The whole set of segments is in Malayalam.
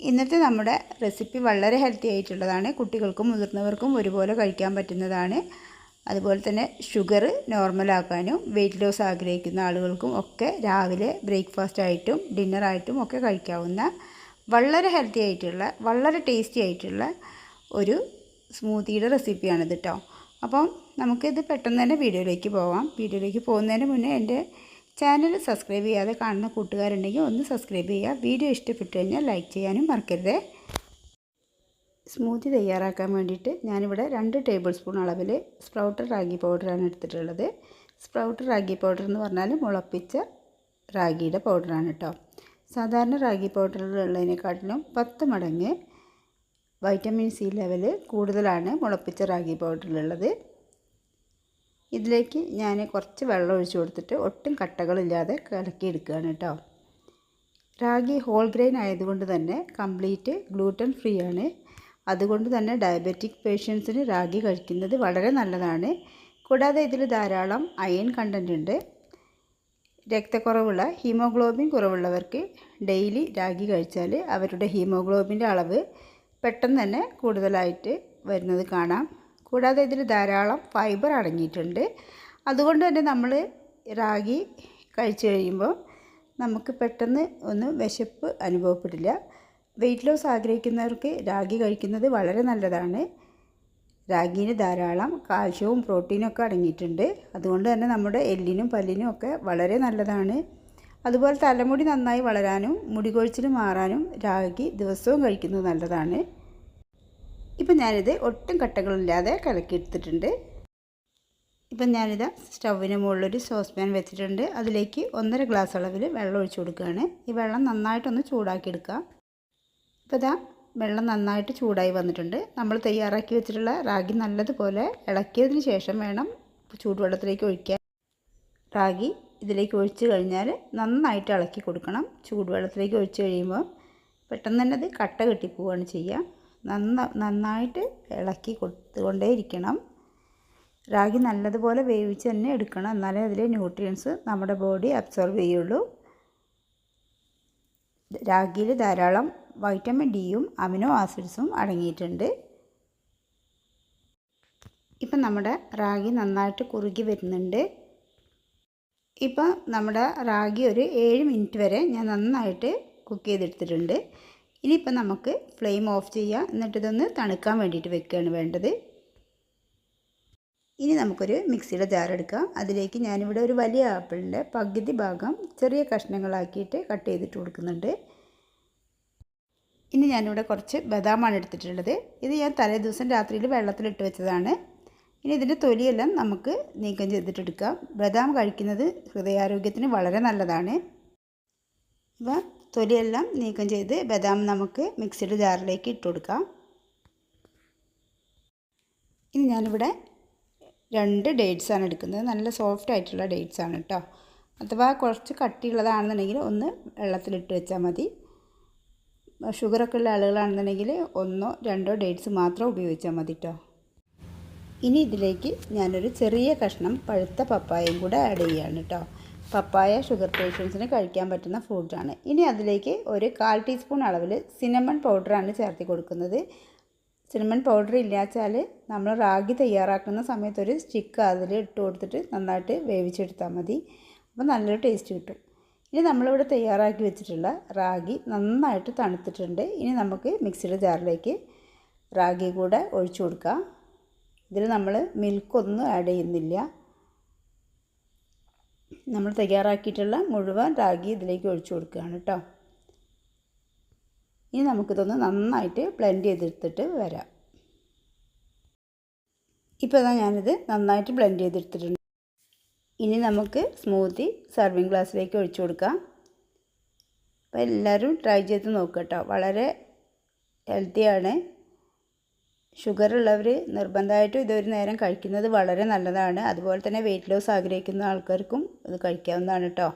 ഇന്നത്തെ നമ്മുടെ റെസിപ്പി വളരെ ഹെൽത്തി ആയിട്ടുള്ളതാണ്. കുട്ടികൾക്കും മുതിർന്നവർക്കും ഒരുപോലെ കഴിക്കാൻ പറ്റുന്നതാണ്. അതുപോലെ തന്നെ ഷുഗർ നോർമലാക്കാനും വെയിറ്റ് ലോസ് ആഗ്രഹിക്കുന്ന ആളുകൾക്കും ഒക്കെ രാവിലെ ബ്രേക്ക്ഫാസ്റ്റ് ആയിട്ടും ഡിന്നറായിട്ടും ഒക്കെ കഴിക്കാവുന്ന വളരെ ഹെൽത്തി ആയിട്ടുള്ള വളരെ ടേസ്റ്റി ആയിട്ടുള്ള ഒരു സ്മൂത്തിയുടെ റെസിപ്പിയാണിത് കേട്ടോ അപ്പം നമുക്കിത് പെട്ടെന്ന് തന്നെ വീഡിയോയിലേക്ക് പോവാം. വീഡിയോയിലേക്ക് പോകുന്നതിന് മുന്നേ എന്റെ ചാനൽ സബ്സ്ക്രൈബ് ചെയ്യാതെ കാണുന്ന കൂട്ടുകാരുണ്ടെങ്കിൽ ഒന്ന് സബ്സ്ക്രൈബ് ചെയ്യുക. വീഡിയോ ഇഷ്ടപ്പെട്ടു കഴിഞ്ഞാൽ ലൈക്ക് ചെയ്യാനും മറക്കരുത്. സ്മൂത്തി തയ്യാറാക്കാൻ വേണ്ടിയിട്ട് ഞാനിവിടെ രണ്ട് ടേബിൾ സ്പൂൺ അളവിൽ സ്പ്രൗട്ടർ റാഗി പൗഡറാണ് എടുത്തിട്ടുള്ളത്. സ്പ്രൗട്ടർ റാഗി പൗഡർ എന്ന് പറഞ്ഞാൽ മുളപ്പിച്ച റാഗിയുടെ പൗഡറാണ് കേട്ടോ. സാധാരണ റാഗി പൗഡറിലുള്ളതിനെക്കാട്ടിലും പത്ത് മടങ്ങ് വൈറ്റമിൻ സി ലെവൽ കൂടുതലാണ് മുളപ്പിച്ച റാഗി പൗഡറിലുള്ളത്. ഇതിലേക്ക് ഞാൻ കുറച്ച് വെള്ളം ഒഴിച്ചു കൊടുത്തിട്ട് ഒട്ടും കട്ടകളില്ലാതെ കലക്കിയെടുക്കുകയാണ് കേട്ടോ. റാഗി ഹോൾ ഗ്രെയിൻ ആയതുകൊണ്ട് തന്നെ കംപ്ലീറ്റ് ഗ്ലൂട്ടൻ ഫ്രീ ആണ്. അതുകൊണ്ട് തന്നെ ഡയബറ്റിക് പേഷ്യൻസിന് റാഗി കഴിക്കുന്നത് വളരെ നല്ലതാണ്. കൂടാതെ ഇതിൽ ധാരാളം അയൺ കണ്ടന്റ് ഉണ്ട്. രക്തക്കുറവുള്ള ഹീമോഗ്ലോബിൻ കുറവുള്ളവർക്ക് ഡെയിലി രാഗി കഴിച്ചാൽ അവരുടെ ഹീമോഗ്ലോബിന്റെ അളവ് പെട്ടെന്ന് തന്നെ കൂടുതലായിട്ട് വരുന്നത് കാണാം. കൂടാതെ ഇതിൽ ധാരാളം ഫൈബർ അടങ്ങിയിട്ടുണ്ട്. അതുകൊണ്ട് തന്നെ നമ്മൾ റാഗി കഴിച്ചു കഴിയുമ്പോൾ നമുക്ക് പെട്ടെന്ന് ഒന്നും വിശപ്പ് അനുഭവപ്പെടില്ല. വെയിറ്റ് ലോസ് ആഗ്രഹിക്കുന്നവർക്ക് രാഗി കഴിക്കുന്നത് വളരെ നല്ലതാണ്. രാഗിയിൽ ധാരാളം കാൽഷ്യവും പ്രോട്ടീനും ഒക്കെ അടങ്ങിയിട്ടുണ്ട്. അതുകൊണ്ട് തന്നെ നമ്മുടെ എല്ലിനും പല്ലിനും ഒക്കെ വളരെ നല്ലതാണ്. അതുപോലെ തലമുടി നന്നായി വളരാനും മുടി കൊഴിച്ചിൽ മാറാനും രാഗി ദിവസവും കഴിക്കുന്നത് നല്ലതാണ്. ഇപ്പം ഞാനിത് ഒട്ടും കട്ടകളില്ലാതെ കലക്കിയെടുത്തിട്ടുണ്ട്. ഇപ്പം ഞാനിത് സ്റ്റൗവിന് മുകളിലൊരു സോസ് പാൻ വെച്ചിട്ടുണ്ട്. അതിലേക്ക് ഒന്നര ഗ്ലാസ് അളവിൽ വെള്ളം ഒഴിച്ചു കൊടുക്കുകയാണ്. ഈ വെള്ളം നന്നായിട്ടൊന്ന് ചൂടാക്കിയെടുക്കുക. ഇപ്പോൾ ഇതാ വെള്ളം നന്നായിട്ട് ചൂടായി വന്നിട്ടുണ്ട്. നമ്മൾ തയ്യാറാക്കി വെച്ചിട്ടുള്ള റാഗി നല്ലതുപോലെ ഇളക്കിയതിന് ശേഷം വേണം ചൂടുവെള്ളത്തിലേക്ക് ഒഴിക്കാൻ. റാഗി ഇതിലേക്ക് ഒഴിച്ച് കഴിഞ്ഞാൽ നന്നായിട്ട് ഇളക്കി കൊടുക്കണം. ചൂടുവെള്ളത്തിലേക്ക് ഒഴിച്ച് കഴിയുമ്പോൾ പെട്ടെന്ന് തന്നെ അത് കട്ട കെട്ടിപ്പോവുകയാണ് ചെയ്യുക. നന്ന നന്നായിട്ട് ഇളക്കി കൊടുത്തുകൊണ്ടേ ഇരിക്കണം റാഗി നല്ലതുപോലെ വേവിച്ച് തന്നെ എടുക്കണം. എന്നാലേ അതിലെ ന്യൂട്രിയൻസ് നമ്മുടെ ബോഡി അബ്സോർബ് ചെയ്യുള്ളൂ. രാഗിയിൽ ധാരാളം വൈറ്റമിൻ ഡിയും അമിനോ ആസിഡ്സും അടങ്ങിയിട്ടുണ്ട്. ഇപ്പം നമ്മുടെ റാഗി നന്നായിട്ട് കുറുകി വരുന്നുണ്ട്. ഇപ്പം നമ്മുടെ റാഗി ഒരു ഏഴ് മിനിറ്റ് വരെ ഞാൻ നന്നായിട്ട് കുക്ക് ചെയ്തെടുത്തിട്ടുണ്ട്. ഇനിയിപ്പോൾ നമുക്ക് ഫ്ലെയിം ഓഫ് ചെയ്യാം എന്നിട്ടിതൊന്ന് തണുക്കാൻ വേണ്ടിയിട്ട് വെക്കുകയാണ് വേണ്ടത്. ഇനി നമുക്കൊരു മിക്സിയുടെ ജാർ എടുക്കാം. അതിലേക്ക് ഞാനിവിടെ ഒരു വലിയ ആപ്പിളിന്റെ പകുതി ഭാഗം ചെറിയ കഷ്ണങ്ങളാക്കിയിട്ട് കട്ട് ചെയ്തിട്ട് കൊടുക്കുന്നുണ്ട്. ഇനി ഞാനിവിടെ കുറച്ച് ബദാമാണ് എടുത്തിട്ടുള്ളത്. ഇത് ഞാൻ തലേ ദിവസം രാത്രിയിൽ വെള്ളത്തിലിട്ട് വെച്ചതാണ്. ഇനി ഇതിന്റെ തൊലിയെല്ലാം നമുക്ക് നീക്കം ചെയ്തിട്ടെടുക്കാം. ബദാം കഴിക്കുന്നത് ഹൃദയാരോഗ്യത്തിന് വളരെ നല്ലതാണ്. അപ്പോൾ തൊലിയെല്ലാം നീക്കം ചെയ്ത് ബദാം നമുക്ക് മിക്സിയുടെ ജാറിലേക്ക് ഇട്ട് കൊടുക്കാം. ഇനി ഞാനിവിടെ രണ്ട് ഡേറ്റ്സ് ആണ് എടുക്കുന്നത്. നല്ല സോഫ്റ്റ് ആയിട്ടുള്ള ഡേറ്റ്സ് ആണ് കേട്ടോ. അഥവാ കുറച്ച് കട്ടിയുള്ളതാണെന്നുണ്ടെങ്കിൽ ഒന്ന് വെള്ളത്തിലിട്ട് വെച്ചാൽ മതി. ഷുഗറൊക്കെ ഉള്ള ആളുകളാണെന്നുണ്ടെങ്കിൽ ഒന്നോ രണ്ടോ ഡേറ്റ്സ് മാത്രം ഉപയോഗിച്ചാൽ മതി കേട്ടോ. ഇനി ഇതിലേക്ക് ഞാനൊരു ചെറിയ കഷ്ണം പഴുത്ത പപ്പായയും കൂടെ ആഡ് ചെയ്യുകയാണ് കേട്ടോ. പപ്പായ ഷുഗർ പേഷ്യൻസിന് കഴിക്കാൻ പറ്റുന്ന ഫ്രൂട്ടാണ് ഇനി അതിലേക്ക് ഒരു കാൽ ടീസ്പൂൺ അളവിൽ സിനമൺ പൗഡറാണ് ചേർത്തി കൊടുക്കുന്നത്. സിനമൺ പൗഡർ ഇല്ലാച്ചാൽ നമ്മൾ റാഗി തയ്യാറാക്കുന്ന സമയത്ത് ഒരു സ്റ്റിക്ക് അതിൽ ഇട്ട് കൊടുത്തിട്ട് നന്നായിട്ട് വേവിച്ചെടുത്താൽ മതി. അപ്പോൾ നല്ലൊരു ടേസ്റ്റ് കിട്ടും. ഇനി നമ്മളിവിടെ തയ്യാറാക്കി വെച്ചിട്ടുള്ള റാഗി നന്നായിട്ട് തണുത്തിട്ടുണ്ട്. ഇനി നമുക്ക് മിക്സിയുടെ ജാറിലേക്ക് റാഗി കൂടെ ഒഴിച്ചു കൊടുക്കാം. ഇതിൽ നമ്മൾ മിൽക്കൊന്നും ആഡ് ചെയ്യുന്നില്ല. നമ്മൾ തയ്യാറാക്കിയിട്ടുള്ള മുഴുവൻ റാഗി ഇതിലേക്ക് ഒഴിച്ചു കൊടുക്കുകയാണ് കേട്ടോ. ഇനി നമുക്കിതൊന്ന് നന്നായിട്ട് ബ്ലെൻഡ് ചെയ്തെടുത്തിട്ട് വരാം. ഇപ്പോൾ ഇതാ ഞാനിത് നന്നായിട്ട് ബ്ലെൻഡ് ചെയ്തെടുത്തിട്ടുണ്ട്. ഇനി നമുക്ക് സ്മൂത്തി സർവിങ് ഗ്ലാസ്സിലേക്ക് ഒഴിച്ചു കൊടുക്കാം. അപ്പോൾ എല്ലാവരും ട്രൈ ചെയ്ത് നോക്കുക കേട്ടോ. വളരെ ഹെൽത്തിയാണ് ഷുഗർ ഉള്ളവർ നിർബന്ധമായിട്ടും ഇതൊരു നേരം കഴിക്കുന്നത് വളരെ നല്ലതാണ്. അതുപോലെ തന്നെ വെയിറ്റ് ലോസ് ആഗ്രഹിക്കുന്ന ആൾക്കാർക്കും ഇത് കഴിക്കാവുന്നതാണ് കേട്ടോ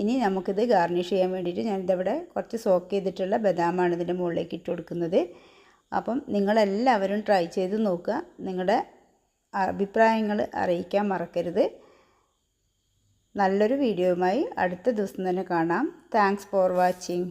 ഇനി നമുക്കിത് ഗാർണിഷ് ചെയ്യാൻ വേണ്ടിയിട്ട് ഞാനിതവിടെ കുറച്ച് സോക്ക് ചെയ്തിട്ടുള്ള ബദാമാണ് ഇതിന്റെ മുകളിലേക്ക് ഇട്ട് കൊടുക്കുന്നത്. അപ്പം നിങ്ങളെല്ലാവരും ട്രൈ ചെയ്ത് നോക്കുക. നിങ്ങളുടെ അഭിപ്രായങ്ങൾ അറിയിക്കാൻ മറക്കരുത്. നല്ലൊരു വീഡിയോയുമായി അടുത്ത ദിവസം തന്നെ കാണാം. Thanks for watching